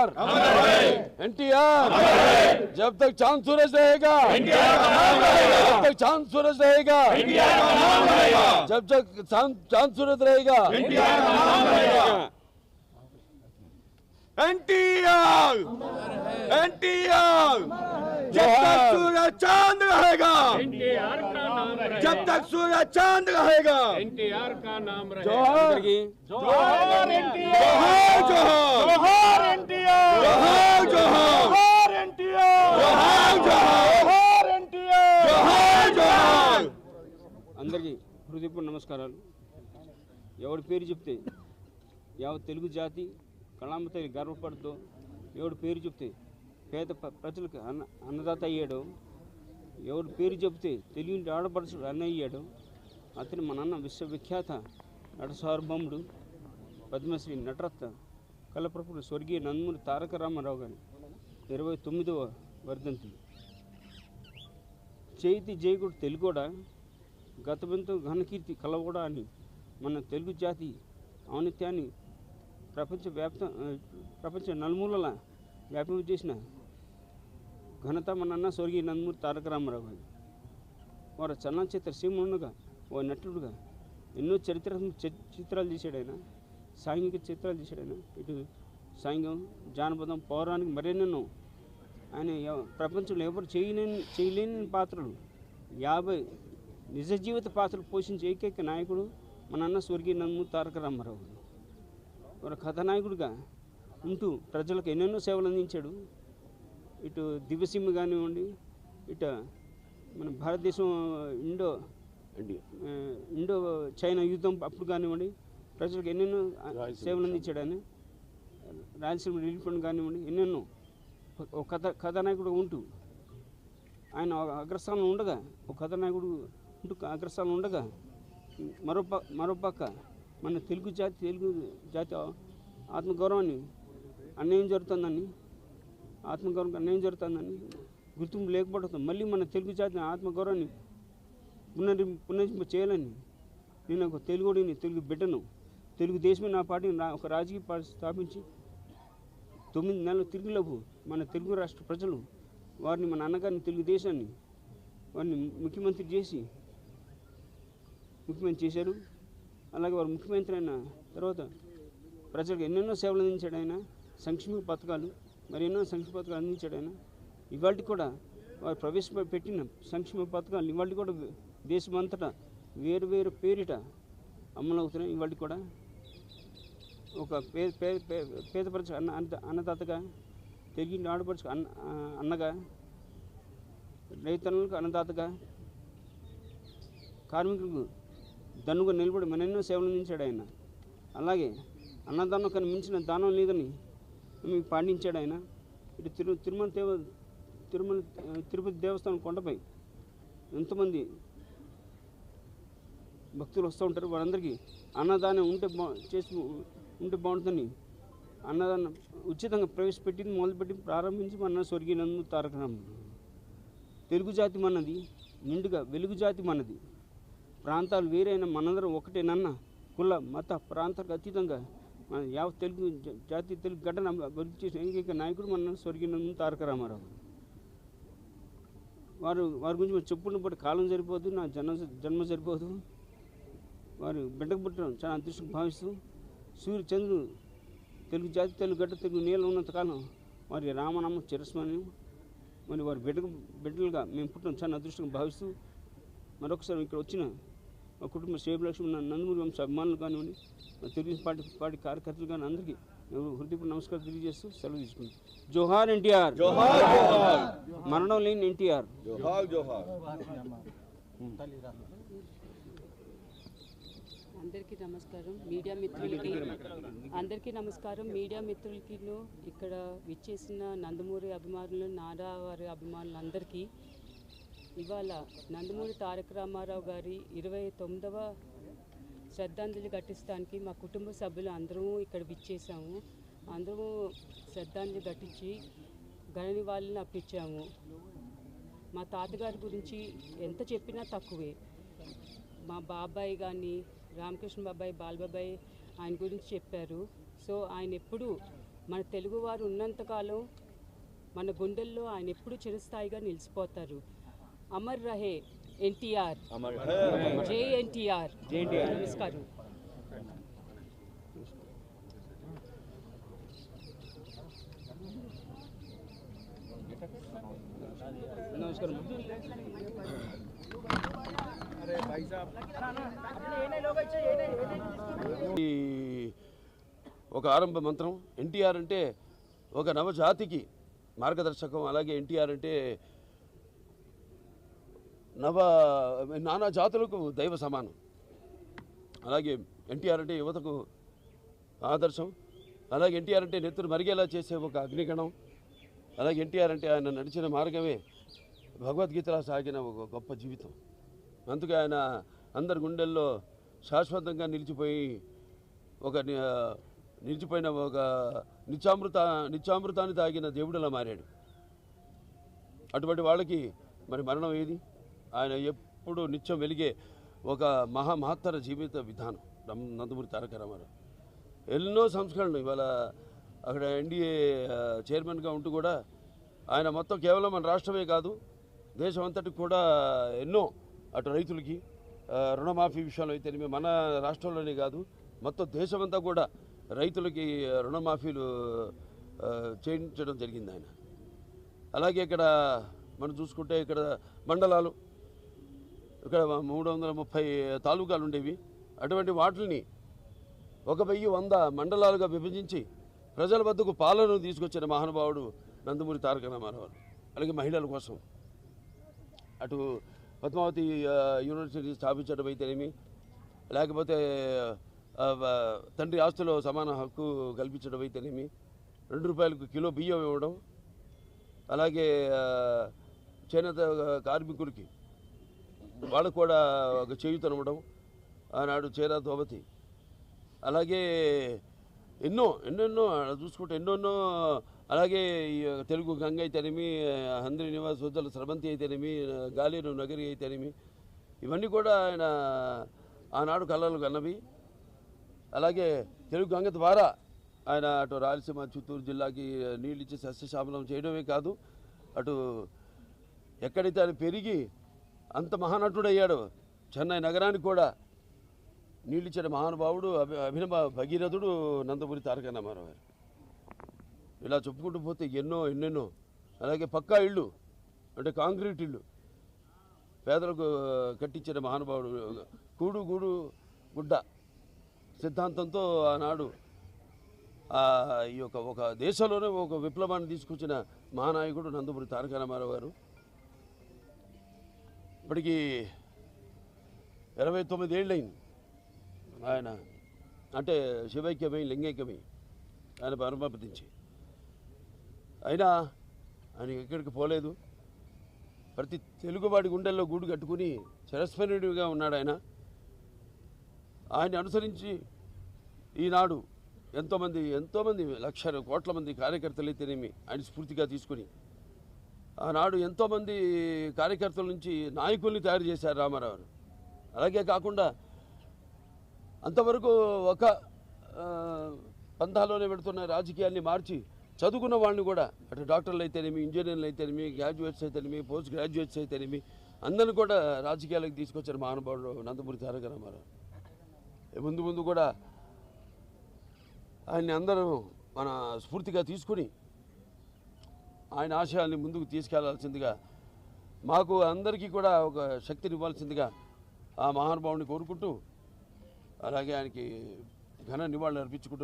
एनटीआर। एनटीआर। जब तक चाँद सूरज रहेगा। जब तक चाँद सूरज रहेगा। जब तक चाँद सूरज रहेगा। एनटीआर एनटीआर जब तक सूरज चांद रहेगा एनटीआर का नाम रहे जब तक सूरज चांद रहेगा एनटीआर का नाम रहे जोहार जोहार जोहार जोहार एनटीआर जोहार जोहार एनटीआर जोहार जोहार एनटीआर जोहार जोहार అందరికీ హృదయపూర్వ నమస్కారాలు ఎవడి పేరు చెప్తే యావత్ తెలుగు జాతి కళామతల్లి గర్వపడుతూ ఎవడు పేరు చెప్తే పేద ప్రజలకు అన్న అన్నదాత అయ్యాడో. ఎవడు పేరు చెప్తే తెలియని ఆడపడుచుడు అన్న అయ్యాడో. అతను మన అన్న విశ్వవిఖ్యాత నట సార్వభౌముడు పద్మశ్రీ నటరత్న కలప్రపుడు స్వర్గీయ నందమూరి తారక రామారావు గారి ఇరవై తొమ్మిదవ వర్ధంతి. చేతి జయకుడు తెలుగోడా గతమెంతో ఘనకీర్తి కలవడా అని మన తెలుగు జాతి ఔన్నత్యాన్ని ప్రపంచ వ్యాప్త ప్రపంచ నలుమూలల వ్యాపింప చేసిన ఘనత మన అన్న స్వర్గీయ నందమూరి తారక రామారావు వారు చలనచిత్ర సీముడుగా ఓ నటుడుగా ఎన్నో చరిత్ర చిత్రాలు తీశాడు ఆయన. సాంఘిక చిత్రాలు తీశాడు ఆయన. ఇటు సాంఘికం జానపదం పౌరాణిక మరెన్నెన్నో ఆయన ప్రపంచంలో ఎవరు చేయలేని చేయలేని పాత్రలు యాభై నిజ జీవిత పాత్రలు పోషించే ఏకైక నాయకుడు మన అన్న స్వర్గీయ నందమూరి తారక రామారావు వారు కథానాయకుడిగా ఉంటూ ప్రజలకు ఎన్నెన్నో సేవలు అందించాడు. ఇటు దివ్యసీమ కానివ్వండి ఇటు మన భారతదేశం ఇండో ఇండో చైనా యుద్ధం అప్పుడు కానివ్వండి ప్రజలకు ఎన్నెన్నో సేవలు అందించాడు ఆయన. రాయలసీమ రిలీఫ్ ఫండ్ కానివ్వండి ఎన్నెన్నో ఒక కథ కథానాయకుడు ఉంటూ ఆయన ఒక అగ్రస్థానంలో ఉండగా ఒక కథానాయకుడు ఉంటూ అగ్రస్థానంలో ఉండగా మరో మరో పక్క మన తెలుగు జాతి తెలుగు జాతి ఆత్మగౌరవాన్ని అన్యాయం జరుగుతుందని ఆత్మగౌరవం అన్యాయం జరుగుతుందని గుర్తింపు లేకపోవడంతో మళ్ళీ మన తెలుగు జాతి ఆత్మగౌరవాన్ని పునరి పునరింప చేయాలని నేను ఒక తెలుగుడిని తెలుగు బిడ్డను తెలుగుదేశమే నా పార్టీని ఒక రాజకీయ పార్టీ స్థాపించి తొమ్మిది నెలలు తిరుగులోపు మన తెలుగు రాష్ట్ర ప్రజలు వారిని మన అన్నగారిని తెలుగుదేశాన్ని వారిని ముఖ్యమంత్రి చేసి ముఖ్యమంత్రి చేశారు. అలాగే వారు ముఖ్యమంత్రి అయిన తర్వాత ప్రజలకు ఎన్నెన్నో సేవలు అందించాడు ఆయన. సంక్షేమ పథకాలు మరి ఎన్నో సంక్షేమ పథకాలు అందించాడు ఆయన. ఇవాళ కూడా వారు ప్రవేశపెట్టిన సంక్షేమ పథకాలు ఇవాళ కూడా దేశమంతటా వేరు వేరు పేరిట అమలవుతున్నాయి ఇవాళ కూడా ఒక పేద పేద పేద పేద ప్రజ అన్న అన్న అన్నదాతగా తెలుగు ఆడపరచు అన్న అన్నగా రైతన్నులకు అన్నదాతగా కార్మికులకు దన్నుగా నిలబడి మరెన్నో సేవలు అందించాడు ఆయన. అలాగే అన్నదానం కన్నా మించిన దానం లేదని మీకు పాటించాడు ఆయన. ఇటు తిరు తిరుమల దేవ తిరుమల తిరుపతి దేవస్థానం కొండపై ఎంతోమంది భక్తులు వస్తూ ఉంటారు. వారందరికీ అన్నదానం ఉంటే బా చేసి ఉంటే బాగుంటుందని అన్నదానం ఉచితంగా ప్రవేశపెట్టింది మొదలుపెట్టి ప్రారంభించి మన స్వర్గీయనందు తారక తెలుగు జాతి మనది నిండుగా వెలుగు జాతి మనది. ప్రాంతాలు వేరైన మనందరం ఒకటేనన్న కుల మత ప్రాంతాలకు అతీతంగా మన యావత్ తెలుగు జాతి తెలుగు గడ్డను అభివృద్ధి చేసిన ఏకైక నాయకుడు మన స్వర్గీయ తారక రామారావు. వారు వారి గురించి మనం చెప్పుకున్న కాలం సరిపోదు నా జన్మ జన్మ సరిపోదు. వారు బిడ్డకు పుట్టడం చాలా అదృష్టం భావిస్తూ సూర్య చంద్రుడు తెలుగు జాతి తెలుగు గడ్డ తెలుగు నీళ్ళు ఉన్నంతకాలం వారి రామనామం చిరస్మరణీయం. మరి వారి బిడ్డకు బిడ్డలుగా మేము పుట్టడం చాలా అదృష్టంగా భావిస్తూ మరొకసారి ఇక్కడ వచ్చిన మా కుటుంబ సేవలక్ష్మి నందమూరి వంశ అభిమానులు కానివ్వండి మా తెలుగుదేశం పార్టీ పార్టీ కార్యకర్తలు కానీ అందరికీ మేము హృదయపూర్వ నమస్కారం తెలియజేస్తూ సెలవు తీసుకుంది జోహార్ ఎన్టీఆర్. మరణం లేని ఎన్టీఆర్. అందరికీ నమస్కారం. మీడియా మిత్రులకి అందరికీ నమస్కారం. మీడియా మిత్రులకిను ఇక్కడ విచ్చేసిన నందమూరి అభిమానులు నారా వారి అభిమానులందరికీ ఇవాళ నందమూరి తారక రామారావు గారి ఇరవై తొమ్మిదవ శ్రద్ధాంజలి ఘటిస్తానికి మా కుటుంబ సభ్యులు అందరము ఇక్కడ విచ్చేసాము అందరము శ్రద్ధాంజలి ఘటించి ఘన నివాళులను అప్పించాము మా తాతగారి గురించి ఎంత చెప్పినా తక్కువే. మా బాబాయ్ కానీ రామకృష్ణ బాబాయ్ బాలబాబాయ్ ఆయన గురించి చెప్పారు. సో ఆయన ఎప్పుడు మన తెలుగువారు ఉన్నంతకాలం మన గుండెల్లో ఆయన ఎప్పుడు చిరస్థాయిగా నిలిచిపోతారు. అమర్ రహే ఎన్టీఆర్. జేఎన్టీఆర్ నమస్కారం. నమస్కారం. ఒక ఆరంభ మంత్రం ఎన్టీఆర్ అంటే ఒక నవజాతికి మార్గదర్శకం అలాగే ఎన్టీఆర్ అంటే నవ నానా జాతులకు దైవ సమానం. అలాగే ఎన్టీఆర్ అంటే యువతకు ఆదర్శం. అలాగే ఎన్టీఆర్ అంటే నెత్తురు మరిగేలా చేసే ఒక అగ్నిగణం. అలాగే ఎన్టీఆర్ అంటే ఆయన నడిచిన మార్గమే భగవద్గీతలా సాగిన ఒక గొప్ప జీవితం. అందుకే ఆయన అందరి గుండెల్లో శాశ్వతంగా నిలిచిపోయి ఒక నిలిచిపోయిన ఒక నిత్యామృత నిత్యామృతాన్ని తాగిన దేవుడిలా మారాడు. అటువంటి వాళ్ళకి మరి మరణం ఏది? ఆయన ఎప్పుడు నిత్యం వెలిగే ఒక మహా మహత్తర జీవిత విధానం. నందమూరి తారక రామారావు. ఎన్నో సంస్కరణలు ఇవాళ అక్కడ ఎన్డీఏ చైర్మన్గా ఉంటూ కూడా ఆయన మొత్తం కేవలం మన రాష్ట్రమే కాదు దేశం అంతటికి కూడా ఎన్నో అటు రైతులకి రుణమాఫీ విషయంలో అయితేనేమి మన రాష్ట్రంలోనే కాదు మొత్తం దేశమంతా కూడా రైతులకి రుణమాఫీలు చేయించడం జరిగింది ఆయన. అలాగే ఇక్కడ మనం చూసుకుంటే ఇక్కడ మండలాలు ఇక్కడ మూడు వందల ముప్పై తాలూకాలు ఉండేవి అటువంటి వాటిని ఒక వెయ్యి వంద మండలాలుగా విభజించి ప్రజల వద్దకు పాలన తీసుకొచ్చిన మహానుభావుడు నందమూరి తారక రామారావు. అలాగే మహిళల కోసం. అటు పద్మావతి యూనివర్సిటీ స్థాపించడం అయితేనేమి లేకపోతే తండ్రి ఆస్తులో సమాన హక్కు కల్పించడం అయితేనేమి రెండు రూపాయలకు కిలో బియ్యం ఇవ్వడం అలాగే చేనేత కార్మికులకి వాళ్ళకు కూడా ఒక చేయుతనివ్వడం ఆనాడు చేరా దోబతి అలాగే ఎన్నో ఎన్నెన్నో చూసుకుంటే ఎన్నెన్నో అలాగే తెలుగు గంగ అయితేనేమి హంద్రి నివాస్ వద్దల స్రవంతి అయితేనేమి గాలేరు నగరి అయితేనేమి ఇవన్నీ కూడా ఆయన ఆనాడు కళలు కన్నవి. అలాగే తెలుగు గంగ ద్వారా ఆయన అటు రాయలసీమ చిత్తూరు జిల్లాకి నీళ్ళు ఇచ్చి సస్యశామలం చేయడమే కాదు అటు ఎక్కడైతే ఆయన పెరిగి అంత మహానటుడయ్యాడు. చెన్నై నగరానికి కూడా నీళ్ళిచ్చిన మహానుభావుడు అభి అభినవ భగీరథుడు నందమూరి తారక రామారావు గారు. ఇలా చెప్పుకుంటూ పోతే ఎన్నో ఎన్నెన్నో. అలాగే పక్కా ఇళ్ళు అంటే కాంక్రీట్ ఇళ్ళు. పేదలకు కట్టించిన మహానుభావుడు కూడు గూడు గుడ్డ సిద్ధాంతంతో ఆనాడు ఈ యొక్క ఒక దేశంలోనే ఒక విప్లవాన్ని తీసుకొచ్చిన మహానాయకుడు నందమూరి తారక రామారావు గారు. ఇప్పటికీ ఇరవై తొమ్మిది ఏళ్ళైంది ఆయన అంటే శివైక్యమై లింగైక్యమై ఆయన పరమపదించి. అయినా ఆయన ఎక్కడికి పోలేదు. ప్రతి తెలుగువాడి గుండెల్లో గూడు కట్టుకుని చిరస్మరణీయుడిగా ఉన్నాడు ఆయన. ఆయన్ని అనుసరించి ఈనాడు ఎంతోమంది ఎంతోమంది లక్షల కోట్ల మంది కార్యకర్తలు అయితేనేమి ఆయన స్ఫూర్తిగా తీసుకుని ఆనాడు ఎంతోమంది కార్యకర్తల నుంచి నాయకుల్ని తయారు చేశారు రామారావు. అలాగే కాకుండా అంతవరకు ఒక పంథాలోనే పెడుతున్న రాజకీయాన్ని మార్చి చదువుకున్న వాళ్ళని కూడా అటు డాక్టర్లు అయితేనేమి ఇంజనీర్లు అయితేనేమి గ్రాడ్యుయేట్స్ అయితేనేమి పోస్ట్ గ్రాడ్యుయేట్స్ అయితేనేమి అందరిని కూడా రాజకీయాలకు తీసుకొచ్చారు మహానుభావుడు నందమూరి తారక రామారావు. ముందు ముందు కూడా ఆయన్ని అందరూ మన స్ఫూర్తిగా తీసుకుని ఆయన ఆశయాల్ని ముందుకు తీసుకెళ్ళాల్సిందిగా మాకు అందరికీ కూడా ఒక శక్తిని ఇవ్వాల్సిందిగా ఆ మహానుభావుని కోరుకుంటూ అలాగే ఆయనకి ఘన నివాళులు అర్పించుకుంటూ